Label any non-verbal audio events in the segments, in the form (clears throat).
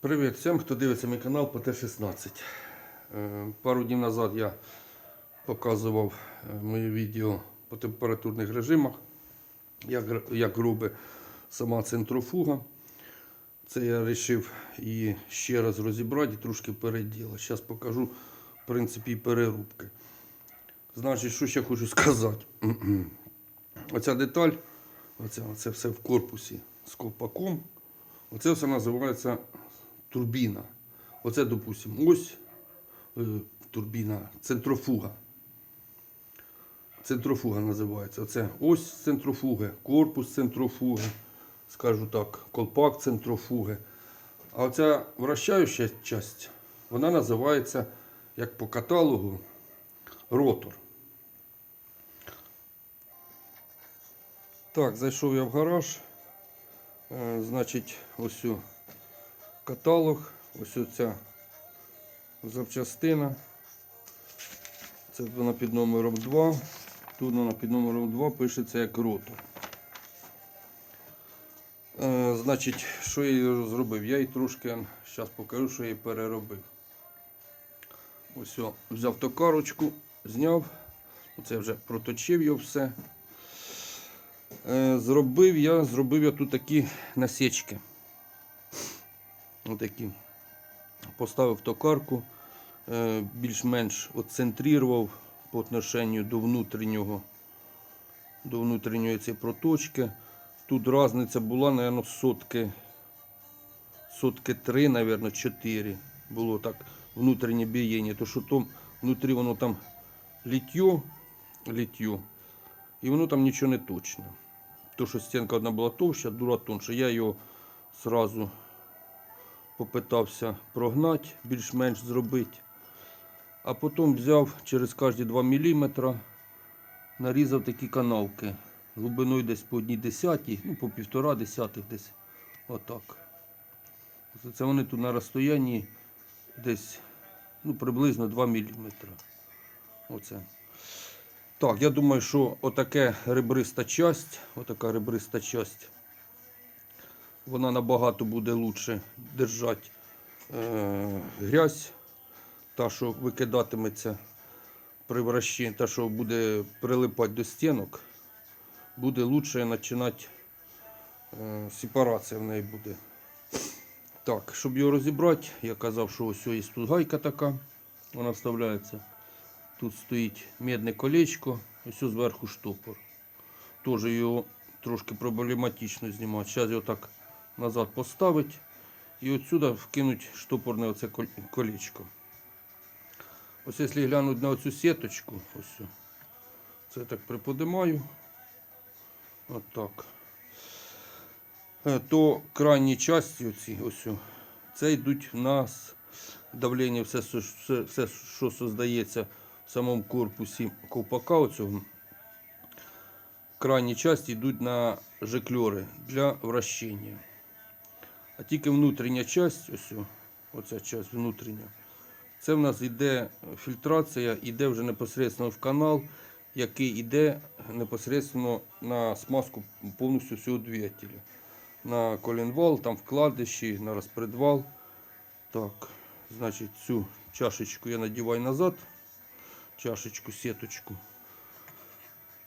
Привіт всім, хто дивиться мій канал по Т-16. Е, Пару днів назад я показував е, моє відео по температурних режимах, як, як робить сама центрофуга. Це я вирішив її ще раз розібрати і трошки переділати. Зараз покажу в принципі перерубки. Значить, що ще хочу сказати. (clears throat) Оця деталь, оця, оце все в корпусі з ковпаком. Оце все називається турбіна. Оце, допустимо, ось е, турбіна, центрофуга. Центрофуга називається. Оце ось центрофуги, корпус центрофуги, скажу так, колпак центрофуги. А оця вращаюча часть, вона називається, як по каталогу, ротор. Так, зайшов я в гараж. Е, Значить, ось каталог, ось ця запчастина. Це вона під номером 2. Тут вона під номером 2 пишеться як ротор. Е, значить, що я її зробив? Я її трошки, зараз покажу, що я її переробив. Ось о, взяв токарочку, зняв. Оце я вже проточив його все. Е, Зробив я, зробив я тут такі насічки. Отакі. Поставив токарку, е, більш-менш оцентрував по отношенню до внутрішнього, до внутрішньої цієї проточки. Тут різниця була, мабуть, сотки, сотки 3, мабуть, 4. Було так внутрішнє бієння. То що там внутрі воно там літьо, літьо, і воно там нічого не точне. То, що стінка одна була товща, друга тонша. Я його зразу попитався прогнати, більш-менш зробити. А потім взяв через кожні 2 мм, нарізав такі канавки. Глибиною десь по одній десятій, ну по півтора десятих десь. Отак. Це- вони тут на розстоянні десь ну, приблизно 2 мм. Оце. Так, я думаю, що отаке ребриста часть, отака ребриста часть, вона набагато буде лучше держати е, грязь, та, що викидатиметься при вращенні, та, що буде прилипати до стінок, буде лучше починати е, сепарація в неї буде. Так, щоб його розібрати, я казав, що ось є тут гайка така, вона вставляється. Тут стоїть медне колечко, ось зверху штопор. Теж його трошки проблематично знімати. Зараз його так назад поставити і отсюди вкинуть штопорне оце кол- колечко. Ось якщо глянути на оцю сіточку, ось це так приподимаю. Отак. Е, То крайні часті оці, ось це йдуть в нас давлення, все, все, все, що создається в самому корпусі ковпака оцього. Крайні часті йдуть на жикльори для вращення. А тільки внутрішня часть, ось оця часть внутрішня, це в нас йде фільтрація, йде вже непосередньо в канал, який йде непосередньо на смазку повністю всього двигателя. На коленвал, там вкладиші, на розпредвал. Так, значить, цю чашечку я надіваю назад. Чашечку, сіточку.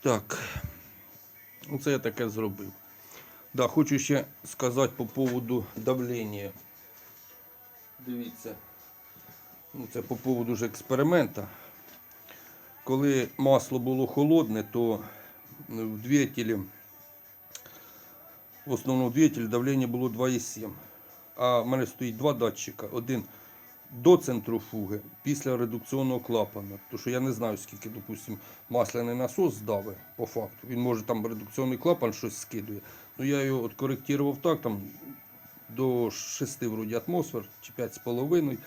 Так. Оце я таке зробив. Да, хочу ще сказати по поводу давлення. Дивіться. Ну, це по поводу ж експеримента. Коли масло було холодне, то в двигателі, в основному двигателі давлення було 2,7. А в мене стоїть два датчика. Один до центрофуги після редукційного клапана. Тому що я не знаю, скільки, допустим, масляний насос здавить по факту. Він може там редукційний клапан щось скидує. Ну я його от коректував так, там до 6 вроді атмосфер чи 5,5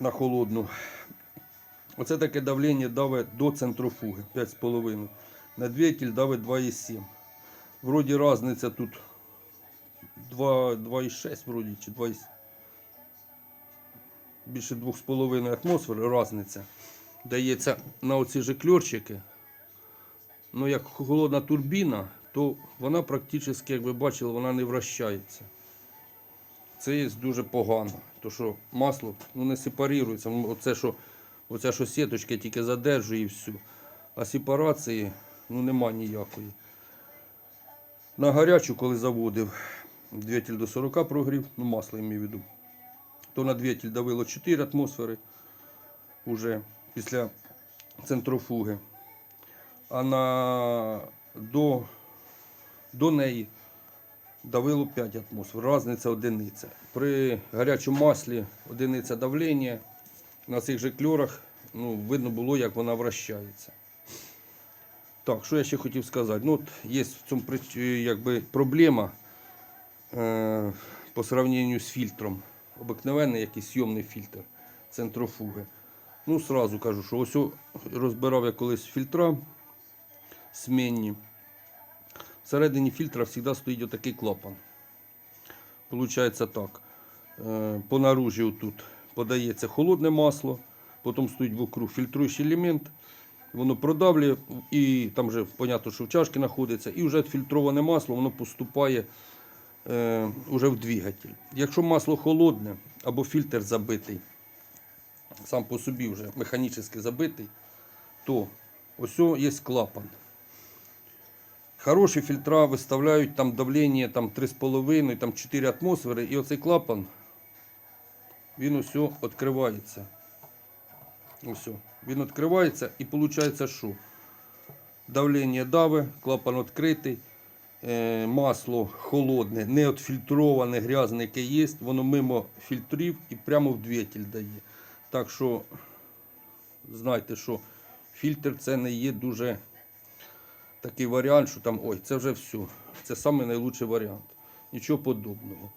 на холодну. Оце таке давлення давить до центрофуги 5,5. На двигатель давить 2,7. Вроді різниця тут 2,6 вроді чи 2,7 більше 2,5 атмосфер різниця. Дається на оці же кльорчики. Ну, як холодна турбіна, то вона практично, як ви бачили, вона не вращається. Це є дуже погано. То що масло ну, не сепарується. Ну, Оце, що, оце, що сіточка тільки задержує і все. А сепарації ну, нема ніякої. На гарячу, коли заводив, двигатель до 40 прогрів, ну масло имею в виду, то на двигатель давило 4 атмосфери уже після центрофуги. А на, до, до неї давило 5 атмосфер. Різниця одиниця. При гарячому маслі одиниця давлення. На цих же кльорах ну, видно було, як вона вращається. Так, що я ще хотів сказати? Ну, от є в цьому якби, проблема е, по сравненню з фільтром. Обикновенний якийсь сйомний фільтр центрофуги. Ну, сразу кажу, що ось розбирав я колись фільтра смінні. Всередині фільтра завжди стоїть отакий клапан. Получається так. Е, По наружі тут подається холодне масло, потім стоїть вокруг фільтруючий елемент, воно продавлює, і там вже понятно, що в чашці знаходиться, і вже фільтроване масло воно поступає е, уже в двигатель. Якщо масло холодне або фільтр забитий, сам по собі вже механічно забитий, то ось є клапан. Хороші фільтра виставляють там давлення там 3,5, там 4 атмосфери, і оцей клапан, він ось відкривається. Ось. Він відкривається і виходить, що давлення дави, клапан відкритий, е, масло холодне, не відфільтроване, грязне, яке є, воно мимо фільтрів і прямо в двигатель дає. Так що знайте, що фільтр це не є дуже такий варіант, що там ой, це вже все. Це самий найлучший варіант. Нічого подобного.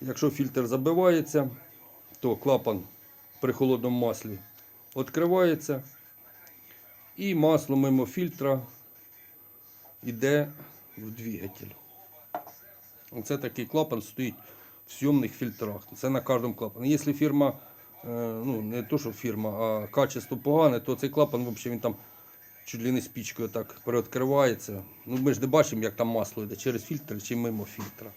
Якщо фільтр забивається, то клапан при холодному маслі відкривається і масло мимо фільтра йде в двигатель. Оце такий клапан стоїть в сйомних фільтрах. Це на кожному клапані. Якщо фірма, е, ну не то, що фірма, а качество погане, то цей клапан взагалі він там чуть ли не спічкою так переоткривається. Ну ми ж не бачимо, як там масло йде через фільтр чи мимо фільтра.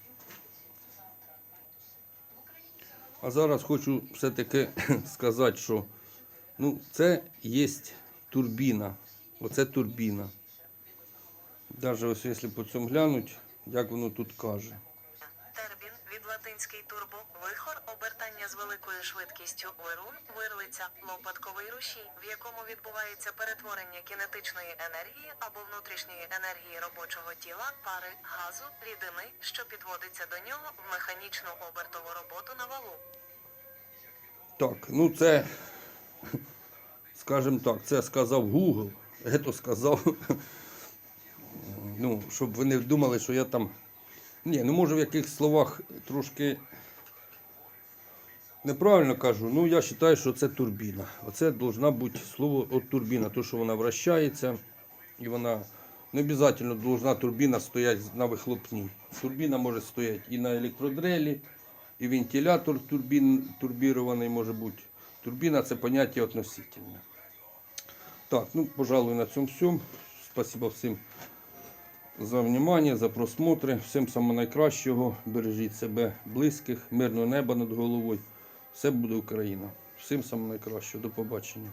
А зараз хочу все-таки (clears throat) сказати, що ну, це є турбіна. Оце турбіна. Навіть якщо по цьому глянуть, як воно тут каже. Латинський турбо, вихор, обертання з великою швидкістю, вируль, вирлиця, лопатковий рушій, в якому відбувається перетворення кінетичної енергії або внутрішньої енергії робочого тіла, пари, газу, рідини, що підводиться до нього в механічну обертову роботу на валу. Так, ну це, (laughs) скажімо так, це сказав Google, (laughs) це сказав, ну, щоб ви не думали, що я там. Ні, ну може в яких словах трошки неправильно кажу, ну я вважаю, що це турбіна. Оце должна бути слово от турбіна, то що вона вращається і вона не обов'язково должна турбіна стояти на вихлопній. Турбіна може стояти і на електродрелі, і вентилятор турбін, турбірований може бути. Турбіна це поняття относительне. Так, ну, пожалуй, на цьому все. Спасибо всім за внимание, за просмотри. Всім самого найкращого. Бережіть себе, близьких, мирного неба над головою. Все буде Україна. Всім самого найкращого. До побачення.